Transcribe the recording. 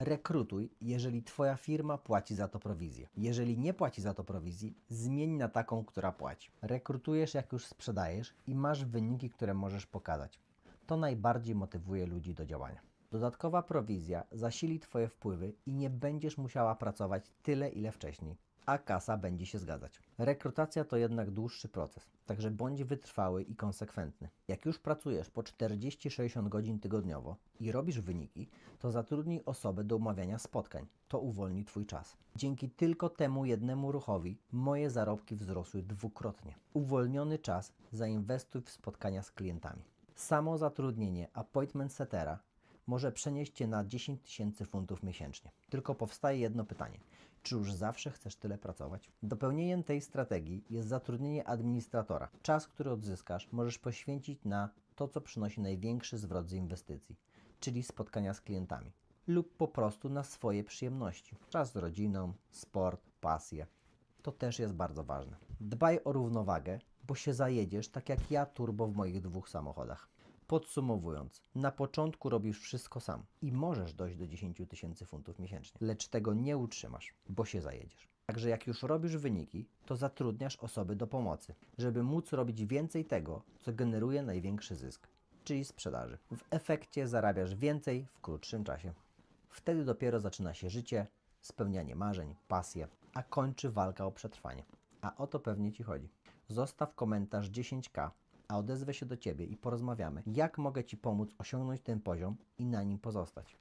Rekrutuj, jeżeli Twoja firma płaci za to prowizję. Jeżeli nie płaci za to prowizji, zmień na taką, która płaci. Rekrutujesz, jak już sprzedajesz i masz wyniki, które możesz pokazać. To najbardziej motywuje ludzi do działania. Dodatkowa prowizja zasili Twoje wpływy i nie będziesz musiała pracować tyle, ile wcześniej, a kasa będzie się zgadzać. Rekrutacja to jednak dłuższy proces, także bądź wytrwały i konsekwentny. Jak już pracujesz po 40-60 godzin tygodniowo i robisz wyniki, to zatrudnij osobę do umawiania spotkań. To uwolni Twój czas. Dzięki tylko temu jednemu ruchowi moje zarobki wzrosły dwukrotnie. Uwolniony czas zainwestuj w spotkania z klientami. Samo zatrudnienie appointment settera może przenieść Cię na 10 tysięcy funtów miesięcznie. Tylko powstaje jedno pytanie. Czy już zawsze chcesz tyle pracować? Dopełnieniem tej strategii jest zatrudnienie administratora. Czas, który odzyskasz, możesz poświęcić na to, co przynosi największy zwrot z inwestycji, czyli spotkania z klientami. Lub po prostu na swoje przyjemności. Czas z rodziną, sport, pasje. To też jest bardzo ważne. Dbaj o równowagę, bo się zajedziesz tak jak ja turbo w moich dwóch samochodach. Podsumowując, na początku robisz wszystko sam i możesz dojść do 10 tysięcy funtów miesięcznie, lecz tego nie utrzymasz, bo się zajedziesz. Także jak już robisz wyniki, to zatrudniasz osoby do pomocy, żeby móc robić więcej tego, co generuje największy zysk, czyli sprzedaży. W efekcie zarabiasz więcej w krótszym czasie. Wtedy dopiero zaczyna się życie, spełnianie marzeń, pasje, a kończy walka o przetrwanie. A o to pewnie Ci chodzi. Zostaw komentarz 10k, a odezwę się do Ciebie i porozmawiamy, jak mogę Ci pomóc osiągnąć ten poziom i na nim pozostać.